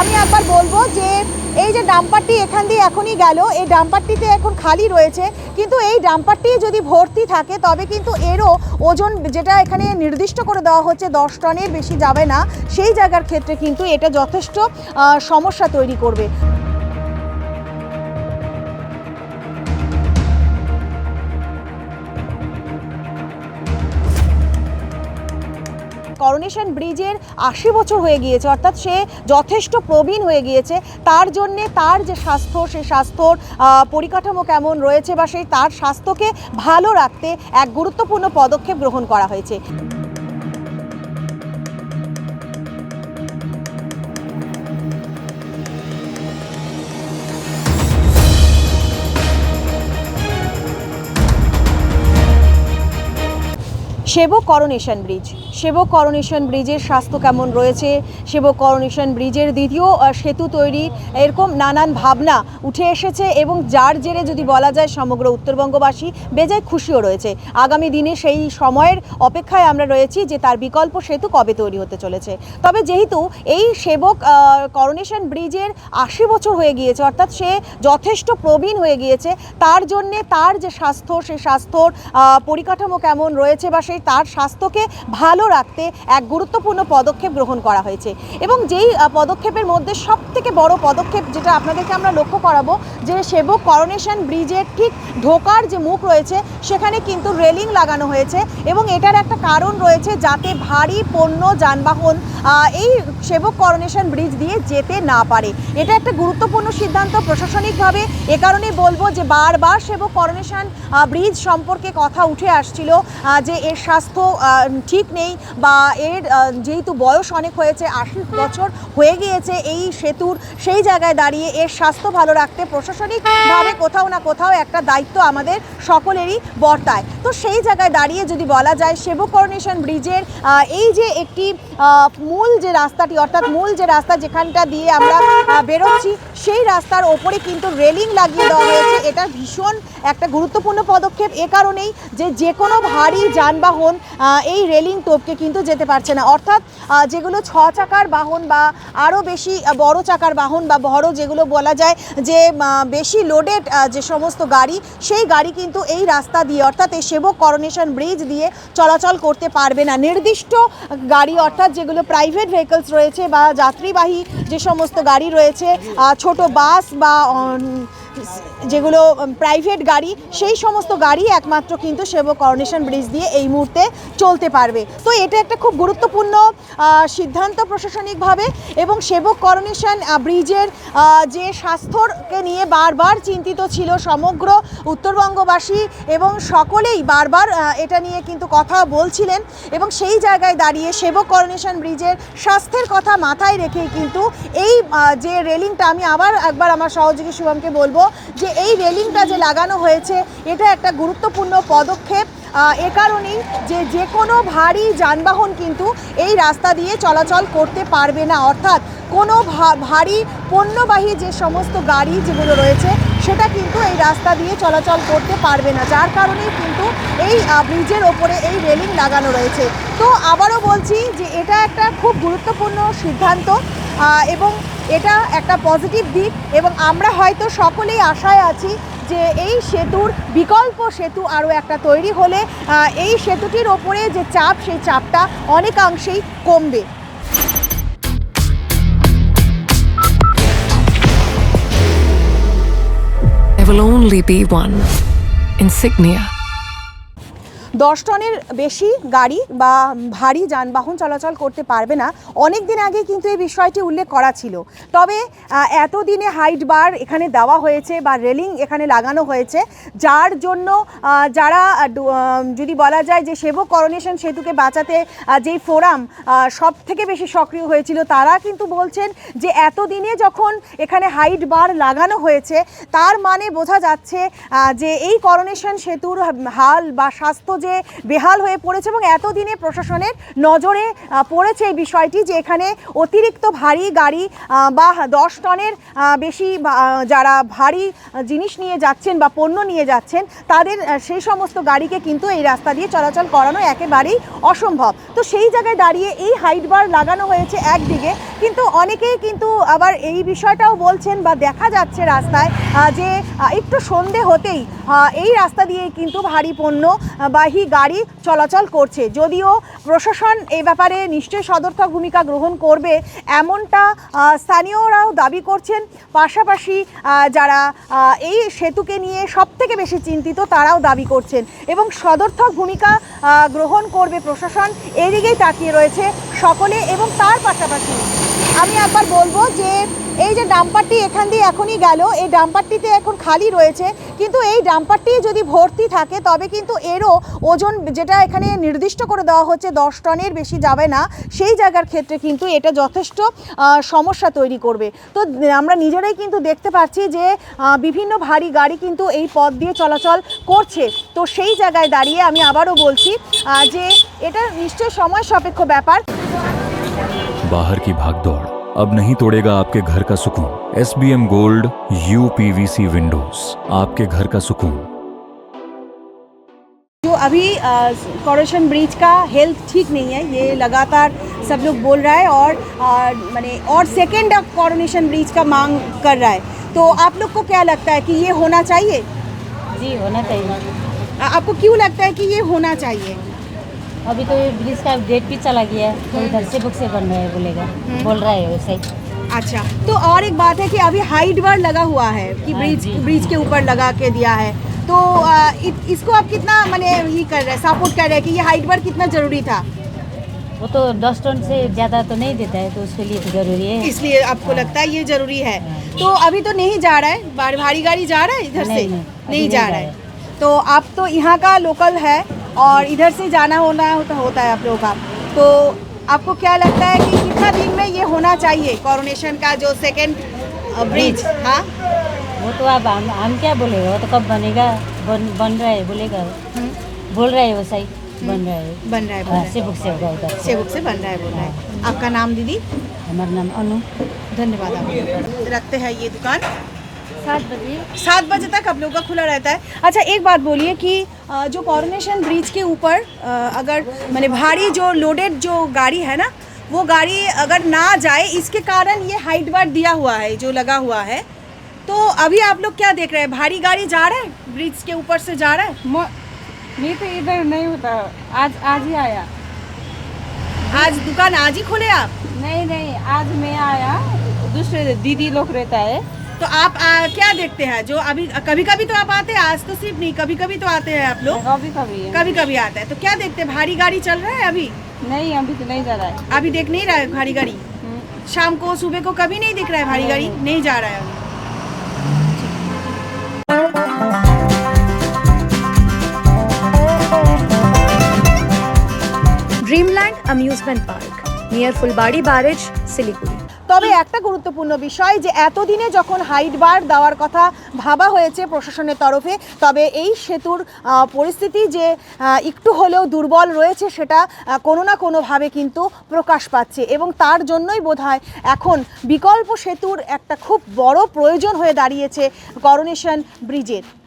আমি একবার বলব যে এই যে ডাম্পারটি এখান দিয়ে এখনই গেল, এই ডাম্পারটিতে এখন খালি রয়েছে, কিন্তু এই ডাম্পারটি যদি ভর্তি থাকে, তবে কিন্তু এরও ওজন যেটা এখানে নির্দিষ্ট করে দেওয়া হচ্ছে, দশ টনের বেশি যাবে না। সেই জায়গার ক্ষেত্রে কিন্তু এটা যথেষ্ট সমস্যা তৈরি করবে। করোনেশন ব্রিজের আশি বছর হয়ে গিয়েছে, অর্থাৎ সে যথেষ্ট প্রবীণ হয়ে গিয়েছে। তার জন্যে তার যে স্বাস্থ্য, সে স্বাস্থ্যর পরিকাঠামো কেমন রয়েছে বা সেই তার স্বাস্থ্যকে ভালো রাখতে এক গুরুত্বপূর্ণ পদক্ষেপ গ্রহণ করা হয়েছে। সেবক করোনেশন ব্রিজ। সেবক করোনেশন ব্রিজের স্বাস্থ্য কেমন রয়েছে? সেবক করোনেশন ব্রিজের দ্বিতীয় সেতু তৈরি। এরকম নানান ভাবনা উঠে এসেছে এবং যার জেরে যদি বলা যায় সমগ্র উত্তরবঙ্গবাসী বেজায় খুশিও রয়েছে। আগামী দিনে সেই সময়ের অপেক্ষায় আমরা রয়েছি যে তার বিকল্প সেতু কবে তৈরি হতে চলেছে। তবে যেহেতু এই সেবক করোনেশন ব্রিজের আশি বছর হয়ে গিয়েছে, অর্থাৎ সে যথেষ্ট প্রবীণ হয়ে গিয়েছে, তার জন্যে তার যে স্বাস্থ্য সেই স্বাস্থ্যর পরিকাঠামো কেমন রয়েছে বা সেই তার স্বাস্থ্যকে ভালো রাখতে এক গুরুত্বপূর্ণ পদক্ষেপ গ্রহণ করা হয়েছে। এবং যেই পদক্ষেপের মধ্যে সব থেকে বড় পদক্ষেপ যেটা আপনাদেরকে আমরা লক্ষ্য করাবো, যে সেবক করোনেশন ব্রিজের ঠিক ঢোকার যে মুখ রয়েছে, সেখানে কিন্তু রেলিং লাগানো হয়েছে এবং এটার একটা কারণ রয়েছে যাতে ভারী পণ্য যানবাহন এই সেবক করোনেশন ব্রিজ দিয়ে যেতে না পারে। এটা একটা গুরুত্বপূর্ণ সিদ্ধান্ত প্রশাসনিকভাবে। এ কারণেই বলব যে বারবার সেবক করোনেশন ব্রিজ সম্পর্কে কথা উঠে আসছিল যে এর স্বাস্থ্য ঠিক নেই বা এর যেহেতু বয়স অনেক হয়েছে, আশি বছর হয়ে গিয়েছে এই সেতুর, সেই জায়গায় দাঁড়িয়ে এর স্বাস্থ্য ভালো রাখতে প্রশাসনিকভাবে কোথাও না কোথাও একটা দায়িত্ব আমাদের সকলেরই বর্তায়। তো সেই জায়গায় দাঁড়িয়ে যদি বলা যায় সেবক করোনেশন ব্রিজের এই যে একটি মূল যে রাস্তাটি, অর্থাৎ মূল যে রাস্তা যেখানটা দিয়ে আমরা বেরোচ্ছি, সেই রাস্তার ওপরে কিন্তু রেলিং লাগিয়ে দেওয়া হয়েছে। এটা ভীষণ একটা গুরুত্বপূর্ণ পদক্ষেপ। এ কারণেই যে যে কোনো ভারী যানবাহন এই রেলিং টোপকে কিন্তু যেতে পারছে না। অর্থাৎ যেগুলো ছ চাকার বাহন বা আরও বেশি বড় চাকার বাহন বা বড় যেগুলো বলা যায়, যে বেশি লোডেড যে সমস্ত গাড়ি, সেই গাড়ি কিন্তু এই রাস্তা দিয়ে, অর্থাৎ এই সেবক করোনেশন ব্রিজ দিয়ে চলাচল করতে পারবে না। নির্দিষ্ট গাড়ি, অর্থাৎ যেগুলো প্রাইভেট ভেহিকলস রয়েছে বা যাত্রীবাহী যে সমস্ত গাড়ি রয়েছে ছোট বাস বা যেগুলো প্রাইভেট গাড়ি, সেই সমস্ত গাড়ি একমাত্র কিন্তু সেবক করোনেশন ব্রিজ দিয়ে এই মুহূর্তে চলতে পারবে। তো এটা একটা খুব গুরুত্বপূর্ণ সিদ্ধান্ত প্রশাসনিকভাবে এবং সেবক করোনেশন ব্রিজের যে স্বাস্থ্যকে নিয়ে বারবার চিন্তিত ছিল সমগ্র উত্তরবঙ্গবাসী এবং সকলেই বারবার এটা নিয়ে কিন্তু কথা বলছিলেন এবং সেই জায়গায় দাঁড়িয়ে সেবক করোনেশন ব্রিজের স্বাস্থ্যের কথা মাথায় রেখেই কিন্তু এই যে রেলিংটা আমি আবার একবার আমার সহযোগী শুভমকে বলব যে এই রেলিংটা যে লাগানো হয়েছে, এটা একটা গুরুত্বপূর্ণ পদক্ষেপ। এ কারণেই যে যে কোনো ভারী যানবাহন কিন্তু এই রাস্তা দিয়ে চলাচল করতে পারবে না। অর্থাৎ কোনো ভারী পণ্যবাহী যে সমস্ত গাড়ি যেগুলো রয়েছে, সেটা কিন্তু এই রাস্তা দিয়ে চলাচল করতে পারবে না। যার কারণেই কিন্তু এই ব্রিজের ওপরে এই রেলিং লাগানো রয়েছে। তো আবারও বলছি যে এটা একটা খুব গুরুত্বপূর্ণ সিদ্ধান্ত এবং এটা একটা পজিটিভ দিক এবং আমরা হয়তো সকলেই আশায় আছি যে এই সেতুর বিকল্প সেতু আরও একটা তৈরি হলে এই সেতুটির ওপরে যে চাপ, সেই চাপটা অনেকাংশেই কমবে will only be one, insignia. দশ টনের বেশি গাড়ি বা ভারী যানবাহন চলাচল করতে পারবে না। অনেক দিন আগে কিন্তু এই বিষয়টি উল্লেখ করা ছিল। তবে এতদিনে হাইট বার এখানে দেওয়া হয়েছে বা রেলিং এখানে লাগানো হয়েছে, যার জন্য যারা যদি বলা যায় যে সেবক করোনেশন সেতুকে বাঁচাতে যেই ফোরাম সব থেকে বেশি সক্রিয় হয়েছিল, তারা কিন্তু বলছেন যে এতদিনে যখন এখানে হাইট বার লাগানো হয়েছে, তার মানে বোঝা যাচ্ছে যে এই করোনেশন সেতুর হাল বা স্বাস্থ্য যে যে বেহাল হয়ে পড়েছে এবং এতদিনে প্রশাসনের নজরে পড়েছে এই বিষয়টি যে এখানে অতিরিক্ত ভারী গাড়ি বা দশ টনের বেশি যারা ভারী জিনিস নিয়ে যাচ্ছেন বা পণ্য নিয়ে যাচ্ছেন তাদের সেই সমস্ত গাড়িকে কিন্তু এই রাস্তা দিয়ে চলাচল করানো একেবারেই অসম্ভব। তো সেই জায়গায় দাঁড়িয়ে এই হাইট বার লাগানো হয়েছে একদিকে কিন্তু অনেকেই কিন্তু আবার এই বিষয়টাও বলছেন বা দেখা যাচ্ছে রাস্তায় যে একটু সন্ধে হতেই এই রাস্তা দিয়ে কিন্তু ভারী পণ্য আহ, বাহী গাড়ি চলাচল করছে। যদিও প্রশাসন এই ব্যাপারে নিশ্চয়ই সদর্থক ভূমিকা গ্রহণ করবে এমনটা স্থানীয়রাও দাবি করছেন। পাশাপাশি যারা এই সেতুকে নিয়ে সব থেকে বেশি চিন্তিত তারাও দাবি করছেন এবং সদর্থক ভূমিকা গ্রহণ করবে প্রশাসন। এদিকেই তাকিয়ে রয়েছে সকলে এবং তার পাশাপাশি আমি একবার বলব যে এই যে ডাম্পারটি এখান দিয়ে এখনই গেল, এই ডাম্পারটিতে এখন খালি রয়েছে, কিন্তু এই ডাম্পারটি যদি ভর্তি থাকে, তবে কিন্তু এরও ওজন যেটা এখানে নির্দিষ্ট করে দেওয়া হচ্ছে দশ টনের বেশি যাবে না, সেই জায়গার ক্ষেত্রে কিন্তু এটা যথেষ্ট সমস্যা তৈরি করবে। তো আমরা নিজেরাই কিন্তু দেখতে পাচ্ছি যে বিভিন্ন ভারী গাড়ি কিন্তু এই পথ দিয়ে চলাচল করছে। তো সেই জায়গায় দাঁড়িয়ে আমি আবারও বলছি যে এটা নিশ্চয়ই সময় সাপেক্ষ ব্যাপার। बाहर की भागदौड़। अब नहीं तोड़ेगा आपके घर का सुकून। S B M gold U P V C windows आपके घर का सुकून। जो अभी कॉरोशन ब्रिज का हेल्थ ठीक नहीं है ये लगातार सब लोग बोल रहा है और मैंने और सेकेंड कॉरोनेशन ब्रिज का मांग कर रहा है। तो आप लोग को क्या लगता है कि ये होना चाहिए? जी होना चाहिए। आपको क्यों लगता है कि ये होना चाहिए? अभी तो ये ब्रिज का डेट भी चला गया है तो इधर से बुक से बन रहा है बोलेगा। बोल रहा है वैसे ही अच्छा तो और एक बात है कि अभी हाइट बार लगा हुआ है कि हाँ ब्रिज ब्रिज के ऊपर लगा के दिया है। तो अ, इ- इसको आप कितना माने ये कर रहे हैं सपोर्ट कर रहे हैं कि ये हाइट बार कितना ज़रूरी था? वो तो दस टन से ज़्यादा तो नहीं देता है तो उसके लिए तो ज़रूरी है। इसलिए आपको लगता है ये ज़रूरी है? तो अभी तो नहीं जा रहा है? भारी गाड़ी जा रहा है इधर से? नहीं, नहीं, नहीं नहीं जा रहा है। तो आप तो यहाँ का लोकल है और इधर से जाना होना होता होता है आप लोगों का। तो आपको क्या लगता है कि कितना दिन में ये होना चाहिए कॉरोनेशन का जो सेकेंड ब्रिज हाँ? वो तो अब हम हम क्या बोलेगा? वो तो कब बनेगा? बन बन रहा है बोलेगा बोल रहा है वैसा ही बन रहा है। बन रहा है बन हाँ, रहा है। सेबुक से होगा उधर से सेवक से बन रहा है बोल रहा है। आपका नाम दीदी? हमारा नाम अनु। धन्यवाद आप रखते हैं ये दुकान। सात बजे। सात बजे तक आप लोगों का खुला रहता है। अच्छा एक बात बोलिए कि जो कॉरोनेशन ब्रिज के ऊपर अगर मैंने भारी जो लोडेड जो गाड़ी है ना वो गाड़ी अगर ना जाए इसके कारण ये हाइट बार दिया हुआ है जो लगा हुआ है। तो अभी आप लोग क्या देख रहे हैं? भारी गाड़ी जा रहा है? ब्रिज के ऊपर से जा रहा है? म- नहीं तो इधर नहीं होता। आज आज ही आया। आज दुकान आज ही खोले आप? नहीं नहीं आज मैं आया। दूसरे दीदी लोग रहता है। तो आप आ, क्या देखते हैं? जो अभी कभी कभी तो आप आते हैं? आज तो सिर्फ़ नहीं कभी कभी तो आते हैं आप लोग? कभी कभी है। कभी कभी आता है। तो क्या देखते हैं? भारी गाड़ी चल रहा है अभी? नहीं अभी तो नहीं जा रहा है। अभी देख नहीं रहा है भारी गाड़ी? हम्म। शाम को सुबह को कभी नहीं दिख रहा है भारी गाड़ी? नहीं। जा रहा है अभी। Dreamland amusement park near Fulbadi Barrage, Siliguri. তবে একটা গুরুত্বপূর্ণ বিষয় যে এতদিনে যখন হাইট বার দেওয়ার কথা ভাবা হয়েছে প্রশাসনের তরফে, তবে এই সেতুর পরিস্থিতি যে একটু হলেও দুর্বল রয়েছে সেটা কোনো না কোনোভাবে কিন্তু প্রকাশ পাচ্ছে এবং তার জন্যই বোধহয় এখন বিকল্প সেতুর একটা খুব বড় প্রয়োজন হয়ে দাঁড়িয়েছে করোনেশন ব্রিজের।